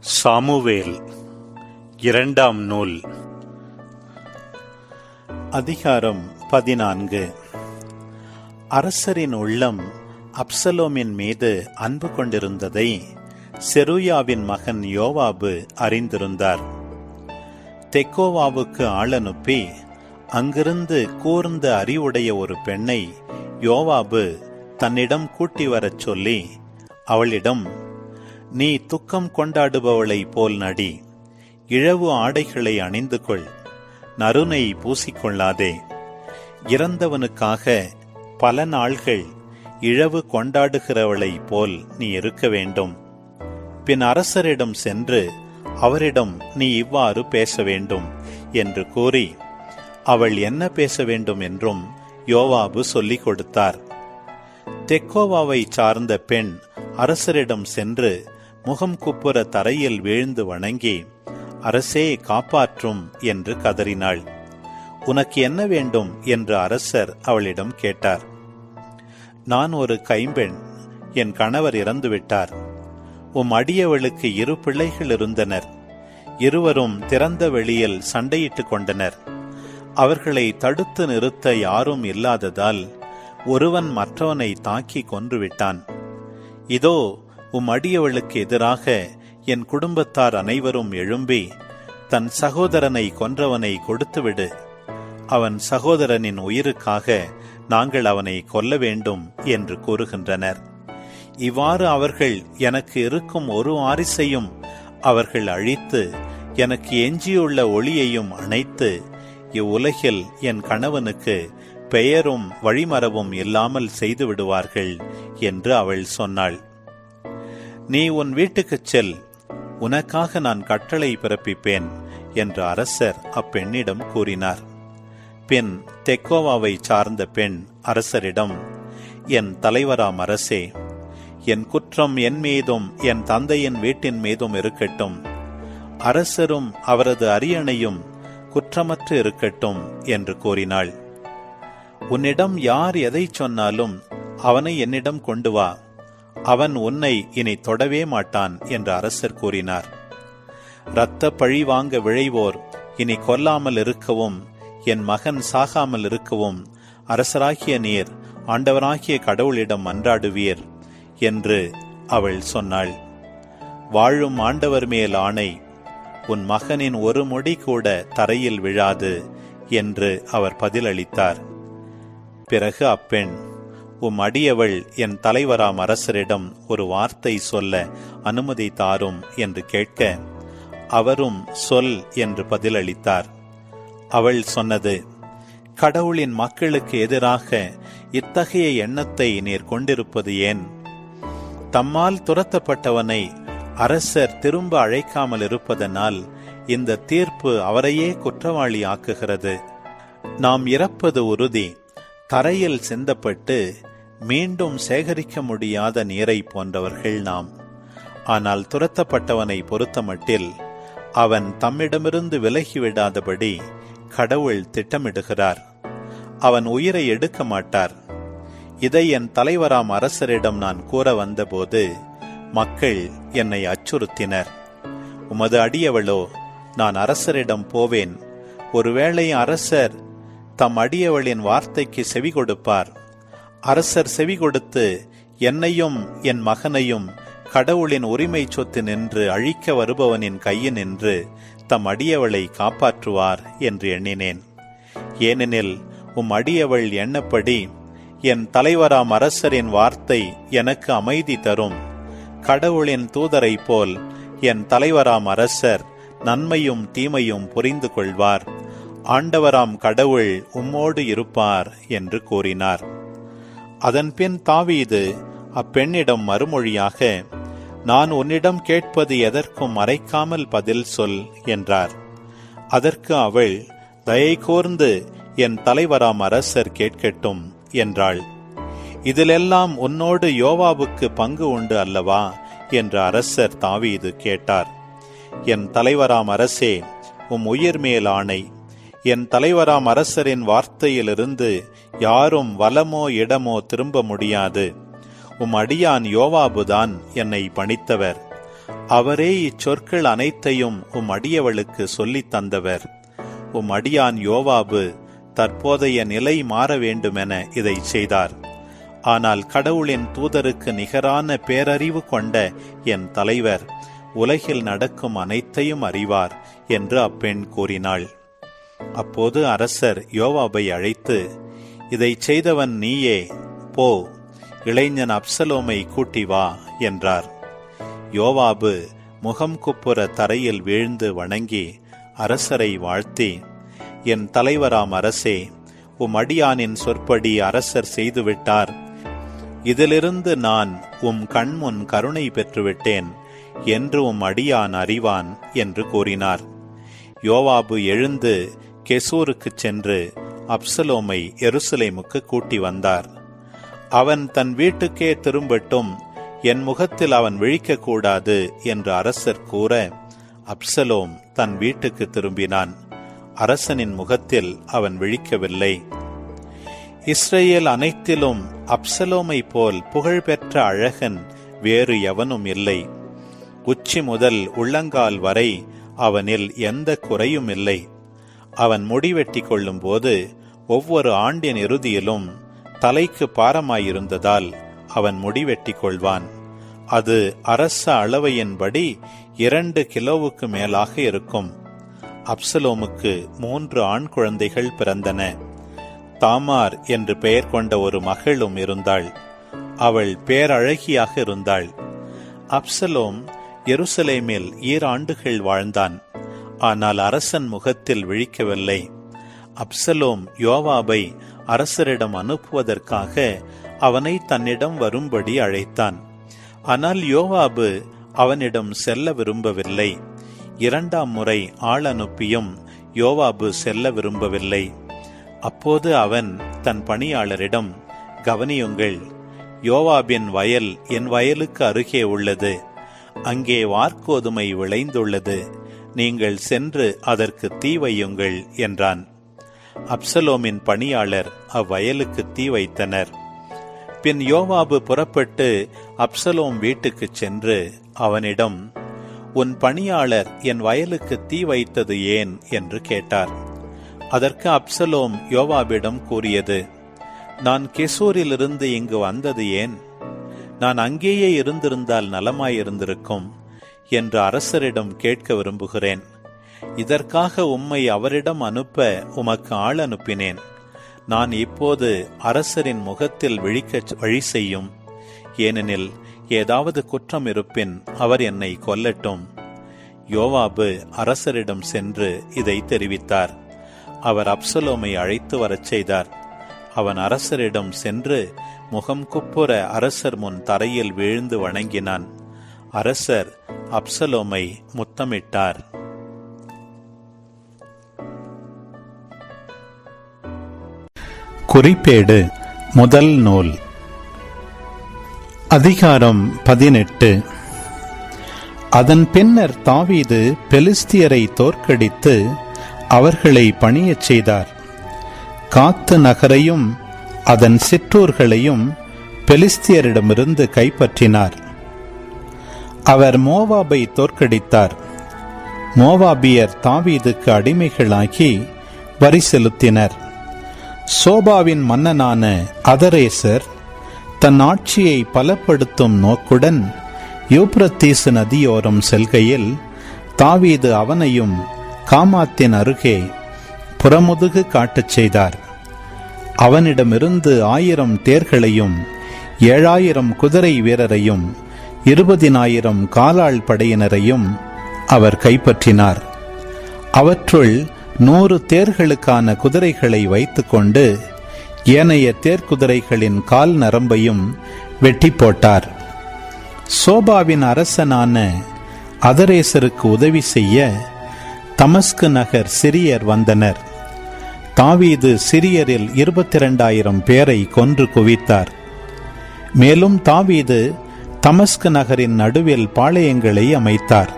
Samuel இரண்டாம் நூல். அதிகாரம் பதினான்கு. அரசரின் உள்ளம் அப்சலோமின் மீது அன்பு கொண்டிருந்ததை செருயாவின் மகன் யோவாபு அறிந்திருந்தார். தெக்கோவாவுக்கு ஆளனுப்பி அங்கிருந்து கூர்ந்த அறிவுடைய ஒரு பெண்ணை யோவாபு தன்னிடம் கூட்டி வரச் சொல்லி அவளிடம் நீ துக்கம் கொண்டாடுபவளைப் போல் நடி. இழவு ஆடைகளை அணிந்து கொள் நறுனை பூசிக்கொள்ளாதே. இறந்தவனுக்காக பல நாள்கள் இழவு கொண்டாடுகிறவளைப் போல் நீ இருக்க வேண்டும். பின் அரசரிடம் சென்று அவரிடம் நீ இவ்வாறு பேச வேண்டும் என்று கூறி அவள் என்ன பேச வேண்டும் என்றும் யோவாபு சொல்லிக் கொடுத்தார். தெக்கோவாவை சார்ந்த பெண் அரசரிடம் சென்று முகம் குப்புற தரையில் வீழ்ந்து வணங்கி அரசே காப்பாற்றும் என்று கதறினாள். உனக்கு என்ன வேண்டும்? என்று அரசர் அவளிடம் கேட்டார். நான் ஒரு கைம்பெண். என் கணவர் இறந்துவிட்டார். உம் அடியவளுக்கு இரு பிள்ளைகள் இருந்தனர். இருவரும் திறந்த வெளியில் சண்டையிட்டுக் கொண்டனர். அவர்களை தடுத்து நிறுத்த யாரும் இல்லாததால் ஒருவன் மற்றவனை தாக்கி கொன்றுவிட்டான் இதோ உம் அடியவளுக்கு எதிராக என் குடும்பத்தார் அனைவரும் எழும்பி தன் சகோதரனை கொன்றவனை கொடுத்துவிடு. அவன் சகோதரனின் உயிருக்காக நாங்கள் அவனை கொல்ல வேண்டும் என்று கூறுகின்றனர். இவ்வாறு அவர்கள் எனக்கு இருக்கும் ஒரு வாரிசையும் அவர்கள் அழித்து எனக்கு எஞ்சியுள்ள ஒளியையும் அணைத்து இவ்வுலகில் என் கணவனுக்கு பெயரும் வழிமரவும் இல்லாமல் செய்து விடுவார்கள் என்று அவள் சொன்னாள். நீ உன் வீட்டுக்குச் செல். உனக்காக நான் கட்டளை பிறப்பிப்பேன் என்று அரசர் அப்பெண்ணிடம் கூறினார். பின் தெக்கோவாவை சார்ந்த பெண் அரசரிடம் என் தலைவராம் அரசே என் குற்றம் என் மீதும் என் தந்தையின் வீட்டின் மீதும் இருக்கட்டும். அரசரும் அவரது அரியணையும் குற்றமற்று இருக்கட்டும் என்று கூறினாள். உன்னிடம் யார் எதை சொன்னாலும் அவனை என்னிடம் கொண்டு வா. அவன் உன்னை இனி தொடவே மாட்டான் என்று அரசர் கூறினார். இரத்த பழி வாங்க விழைவோர் இனி கொல்லாமல் இருக்கவும் என் மகன் சாகாமல் இருக்கவும் அரசராகிய நீர் ஆண்டவராகிய கடவுளிடம் மன்றாடுவீர் என்று அவள் சொன்னாள். வாழும் ஆண்டவர் மேல் ஆணை உன் மகனின் ஒரு மொழி கூட தரையில் விழாது என்று அவர் பதிலளித்தார். பிறகு அப்பெண் உம் அடியவள் என் தலைவராம் அரசரிடம் ஒரு வார்த்தை சொல்ல அனுமதி தாரும் என்று கேட்க அவரும் சொல் என்று பதிலளித்தார். அவள் சொன்னது கடவுளின் மக்களுக்கு எதிராக இத்தகைய எண்ணத்தை நீர் கொண்டிருப்பது ஏன்? தம்மால் துரத்தப்பட்டவனை அரசர் திரும்ப அழைக்காமல் இருப்பதனால் இந்த தீர்ப்பு அவரையே குற்றவாளி ஆக்குகிறது நாம் இறப்பது உறுதி தரையில் சிந்தப்பட்டு மீண்டும் சேகரிக்க முடியாத நீரை போன்றவர்கள் நாம். ஆனால் துரத்தப்பட்டவனை பொறுத்தமட்டில் அவன் தம்மிடமிருந்து விலகிவிடாதபடி கடவுள் திட்டமிடுகிறார். அவன் உயிரை எடுக்க மாட்டார். இதை என் தலைவராம் அரசரிடம் நான் கூற வந்தபோது மக்கள் என்னை அச்சுறுத்தினர். உமது அடியவளோ நான் அரசரிடம் போவேன். ஒருவேளை அரசர் தம் அடியவளின் வார்த்தைக்கு செவி கொடுப்பார் அரசர் செவி கொடுத்து என்னையும் என் மகனையும் கடவுளின் உரிமை சொத்து நின்று அழிக்க வருபவனின் கையில் நின்று தம் அடியவளை காப்பாற்றுவார் என்று எண்ணினேன். ஏனெனில் உம் அடியவள் எண்ணப்படி என் தலைவராம் அரசரின் வார்த்தை எனக்கு அமைதி தரும். கடவுளின் தூதரை போல் என் தலைவராம் அரசர் நன்மையும் தீமையும் புரிந்து கொள்வார். ஆண்டவராம் கடவுள் உம்மோடு இருப்பார் என்று கூறினார். அதன்பின் தாவீது அப்பெண்ணிடம் மறுமொழியாக நான் உன்னிடம் கேட்பது எதற்கும் மறைக்காமல் பதில் சொல் என்றார். அதற்கு அவள் தயை கூர்ந்து என் தலைவராம் அரசர் கேட்கட்டும் என்றாள். இதிலெல்லாம் உன்னோடு யோவாவுக்கு பங்கு உண்டு அல்லவா? என்று அரசர் தாவீது கேட்டார். என் தலைவராம் அரசே உம் உயிர் மேல் ஆணை என் தலைவராம் அரசரின் வார்த்தையிலிருந்து யாரும் வலமோ இடமோ திரும்ப முடியாது. உம் அடியான் யோவாபுதான் என்னை பணித்தவர். அவரே இச்சொற்கள் அனைத்தையும் உம் அடியவளுக்கு சொல்லித் தந்தவர். உம் அடியான் யோவாபு தற்போதைய நிலை மாற வேண்டுமென இதை செய்தார். ஆனால் கடவுளின் தூதருக்கு நிகரான பேரறிவு கொண்ட என் தலைவர் உலகில் நடக்கும் அனைத்தையும் அறிவார் என்று அப்பெண் கூறினாள். அப்போது அரசர் யோவாபை அழைத்து இதை செய்தவன் நீயே போ இளைஞன் அப்சலோமை கூட்டி வா என்றார். யோவாபு முகம் குப்புற தரையில் வீழ்ந்து வணங்கி அரசரை வாழ்த்தி என் தலைவராம் அரசே உம் அடியானின் சொற்படி அரசர் செய்துவிட்டார். இதிலிருந்து நான் உம் கண்முன் கருணை பெற்றுவிட்டேன் என்று உம் அடியான் அறிவான் என்று கூறினார். யோவாபு எழுந்து கெசூருக்கு சென்று அப்சலோமை எருசலேமுக்கு கூட்டி வந்தார். அவன் தன் வீட்டுக்கே திரும்பட்டும் என் முகத்தில் அவன் விழிக்கக்கூடாது என்று அரசர் கூற அப்சலோம் தன் வீட்டுக்கு திரும்பினான். அரசனின் முகத்தில் அவன் விழிக்கவில்லை. இஸ்ரேல் அனைத்திலும் அப்சலோமை போல் புகழ்பெற்ற அழகன் வேறு எவனும் இல்லை. உச்சி முதல் உள்ளங்கால் வரை அவனில் எந்த குறையும் இல்லை. அவன் முடிவெட்டி கொள்ளும் போது ஒவ்வொரு ஆண்டின் இறுதியிலும் தலைக்கு பாரமாயிருந்ததால் அவன் முடிவெட்டி கொள்வான். அது அரச அளவையின்படி இரண்டு கிலோவுக்கு மேலாக இருக்கும். அப்சலோமுக்கு மூன்று ஆண் குழந்தைகள் பிறந்தன. தாமார் என்று பெயர் கொண்ட ஒரு மகளும் இருந்தாள். அவள் பேரழகியாக இருந்தாள். அப்சலோம் எருசலேமில் ஈராண்டுகள் வாழ்ந்தான். ஆனால் அரசன் முகத்தில் விழிக்கவில்லை. அப்சலோம் யோவாபை அரசரிடம் அனுப்புவதற்காக அவனை தன்னிடம் வரும்படி அழைத்தான். ஆனால் யோவாபு அவனிடம் செல்ல விரும்பவில்லை. இரண்டாம் முறை ஆள் அனுப்பியும் யோவாபு செல்ல விரும்பவில்லை. அப்போது அவன் தன் பணியாளரிடம் கவனியுங்கள் யோவாபின் வயல் என் வயலுக்கு அருகே உள்ளது. அங்கே வார்க்கோதுமை விளைந்துள்ளது. நீங்கள் சென்று அதற்கு தீ வையுங்கள் என்றான். அப்சலோமின் பணியாளர் அவ்வயலுக்கு தீ வைத்தனர். பின் யோவாபு புறப்பட்டு அப்சலோம் வீட்டுக்குச் சென்று அவனிடம் உன் பணியாளர் என் வயலுக்கு தீ வைத்தது ஏன்? என்று கேட்டார். அதற்கு அப்சலோம் யோவாபிடம் கூறியது நான் கெசூரிலிருந்து இங்கு வந்தது ஏன்? நான் அங்கேயே இருந்திருந்தால் நலமாயிருந்திருக்கும். என்று அரசரிடம் கேட்க விரும்புகிறேன். இதற்காக உம்மை அவரிடம் அனுப்ப உமக்கு ஆள் அனுப்பினேன். நான் இப்போது அரசரின் முகத்தில் விழிக்க வழி செய்யும். ஏனெனில் ஏதாவது குற்றம் இருப்பின் அவர் என்னை கொல்லட்டும். யோவாபு அரசரிடம் சென்று இதை தெரிவித்தார். அவர் அப்சலோமை அழைத்து வரச் செய்தார். அவன் அரசரிடம் சென்று முகம் குப்புற அரசர் முன் தரையில் விழுந்து வணங்கினான். அரசர் அப்சலோமை முத்தமிட்டார். குறிப்பேடு முதல் நூல். அதிகாரம் பதினெட்டு. அதன் பின்னர் தாவீது பெலிஸ்தியரை தோற்கடித்து அவர்களை பணியச் செய்தார். காத்து நகரையும் அதன் சிற்றூர்களையும் பெலிஸ்தியரிடமிருந்து கைப்பற்றினார். அவர் மோவாபை தோற்கடித்தார். மோவாபியர் தாவீதுக்கு அடிமைகளாகி வரி செலுத்தினர். சோபாவின் மன்னனான அதரேசர் தன் ஆட்சியை பலப்படுத்தும் நோக்குடன் யூப்ரத்தீசு நதியோரம் செல்கையில் தாவீது அவனையும் காமாத்தின் அருகே புறமுதுகு காட்டச் செய்தார். அவனிடமிருந்து ஆயிரம் தேர்களையும் ஏழாயிரம் குதிரை வீரரையும் இருபதினாயிரம் காலாள் படையினரையும் அவர் கைப்பற்றினார். அவற்றுள் நூறு தேர்களுக்கான குதிரைகளை வைத்துக்கொண்டு ஏனைய தேர்க்குதிரைகளின் கால் நரம்பையும் வெட்டி போட்டார் சோபாவின் அரசனான அதரேசருக்கு உதவி செய்ய தமஸ்கு நகர் சிரியர் வந்தனர். தாவீது சிரியரில் இருபத்தி இரண்டாயிரம் பேரை கொன்று குவித்தார். மேலும் தாவீது தமஸ்கு நகரின் நடுவில் பாளையங்களை அமைத்தார்.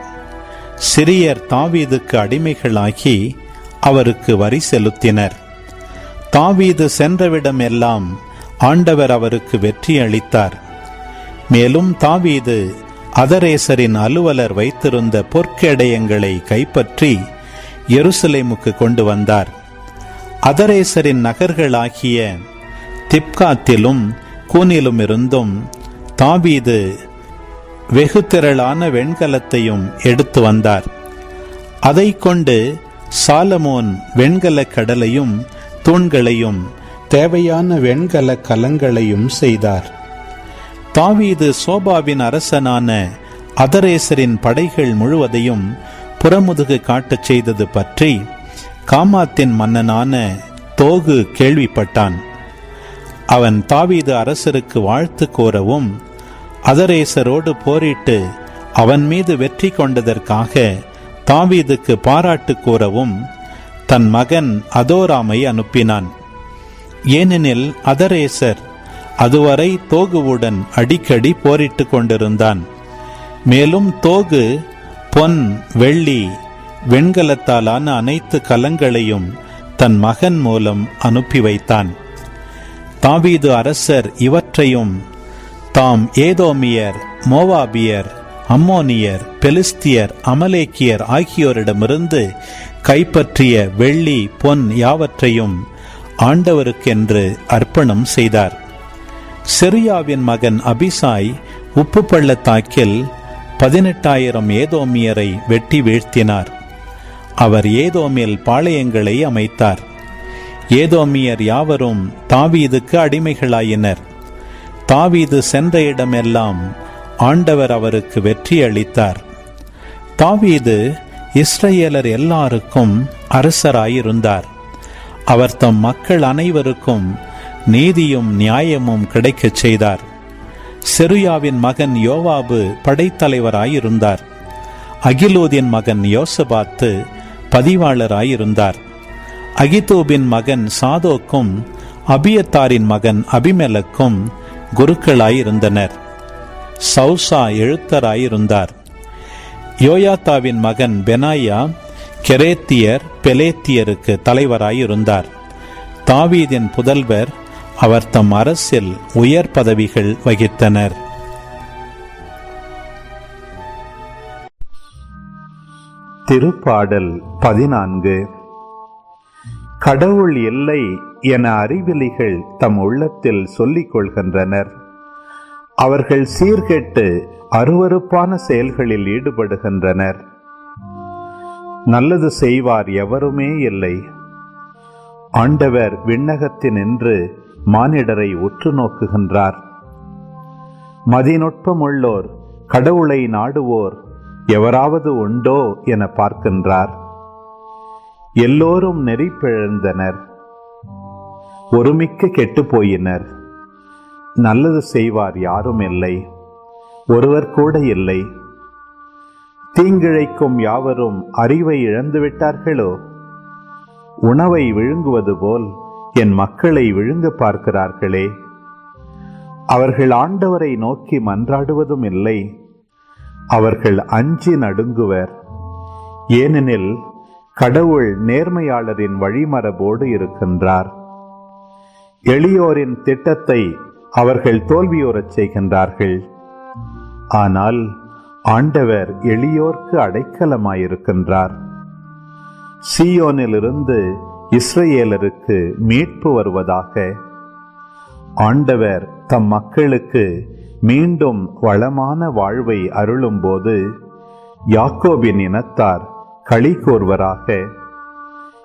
சிறியர் தாவீதுக்கு அடிமைகளாகி அவருக்கு வரி செலுத்தினர். தாவீது சென்றவிடமெல்லாம் ஆண்டவர் அவருக்கு வெற்றி அளித்தார். மேலும் தாவீது அதரேசரின் அலுவலர் வைத்திருந்த பொற்கேடயங்களை கைப்பற்றி எருசலேமுக்கு கொண்டு வந்தார். அதரேசரின் நகர்களாகிய திப்காத்திலும் கூனிலும் தாபீது வெகு திரளான வெண்கலத்தையும் எடுத்து வந்தார். அதை கொண்டு சாலமோன் வெண்கல கடலையும் தூண்களையும் தேவையான வெண்கல கலங்களையும் செய்தார். தாவீது சோபாவின் அரசனான அதரேசரின் படைகள் முழுவதையும் புறமுதுகு காட்டச் செய்தது பற்றி காமாத்தின் மன்னனான தோகு கேள்விப்பட்டான். அவன் தாவீது அரசருக்கு வாழ்த்து கோரவும் அதரேசரோடு போரிட்டு அவன் மீது வெற்றி கொண்டதற்காக தாவீதுக்கு பாராட்டு கூறவும் தன் மகன் அதோராமை அனுப்பினான். ஏனெனில் அதரேசர் அதுவரை தோகுவுடன் அடிக்கடி போரிட்டு கொண்டிருந்தான். மேலும் தோகு பொன் வெள்ளி வெண்கலத்தாலான அனைத்து கலங்களையும் தன் மகன் மூலம் அனுப்பி வைத்தான். தாவீது அரசர் இவற்றையும் தாம் ஏதோமியர் மோவாபியர் அம்மோனியர் பெலிஸ்தியர் அமலேக்கியர் ஆகியோரிடமிருந்து கைப்பற்றிய வெள்ளி பொன் யாவற்றையும் ஆண்டவருக்கென்று அர்ப்பணம் செய்தார். சிரியாவின் மகன் அபிசாய் உப்பு பள்ளத்தாக்கில் பதினெட்டாயிரம் ஏதோமியரை வெட்டி வீழ்த்தினார். அவர் ஏதோமில் பாளையங்களை அமைத்தார். ஏதோமியர் யாவரும் தாவீதுக்கு அடிமைகளாயினர். தாவீது சென்ற இடமெல்லாம் ஆண்டவர் அவருக்கு வெற்றி அளித்தார். தாவீது இஸ்ரேலர் எல்லாருக்கும் அரசராயிருந்தார். அவர் தம் மக்கள் அனைவருக்கும் நீதியும் நியாயமும் கிடைக்கச் செய்தார். செருயாவின் மகன் யோவாபு படைத்தலைவராயிருந்தார். அகிலோதின் மகன் யோசபாத்து பதிவாளராயிருந்தார். அகிதூபின் மகன் சாதோக்கும் அபியத்தாரின் மகன் அபிமெலக்கும் குருக்களாயிருந்தனர். சௌசா எழுத்தராயிருந்தார். யோயாத்தாவின் மகன் பெனாயா கெரேத்தியர் பெலேத்தியருக்கு தலைவராயிருந்தார். தாவீதின் புதல்வர் அவர் தம் அரசில் உயர் பதவிகள் வகித்தனர். திருப்பாடல் பதினான்கு. கடவுள் இல்லை என அறிவிலிகள் தம் உள்ளத்தில் சொல்லிக் கொள்கின்றனர். அவர்கள் சீர்கெட்டு அருவருப்பான செயல்களில் ஈடுபடுகின்றனர். நல்லது செய்வார் எவருமே இல்லை. ஆண்டவர் விண்ணகத்தினின்று மானிடரை உற்று நோக்குகின்றார். மதிநுட்பமுள்ளோர் கடவுளை நாடுவோர் எவராவது உண்டோ என பார்க்கின்றார். எல்லோரும் நெறி பிழந்தனர். ஒருமிக்க கெட்டு போயினர். நல்லது செய்வார் யாரும் இல்லை. ஒருவர் கூட இல்லை. தீங்கிழைக்கும் யாவரும் அறிவை இழந்துவிட்டார்களோ உணவை விழுங்குவது போல் என் மக்களை விழுங்க பார்க்கிறார்களே. அவர்கள் ஆண்டவரை நோக்கி மன்றாடுவதும் இல்லை. அவர்கள் அஞ்சி நடுங்குவர். ஏனெனில் கடவுள் நேர்மையாளரின் வழிமரபோடு இருக்கின்றார். எளியோரின் திட்டத்தை அவர்கள் தோல்வியோரச் செய்கின்றார்கள். ஆனால் ஆண்டவர் எளியோர்க்கு அடைக்கலமாயிருக்கின்றார். சீயோனிலிருந்து இஸ்ரேலருக்கு மீட்பு வருவதாக ஆண்டவர் தம் மக்களுக்கு மீண்டும் வளமான வாழ்வை அருளும்போது யாக்கோபின் இனத்தார் களி கோர்வராக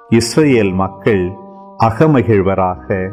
இஸ்ரேல் மக்கள் அகமகிழ்வராக.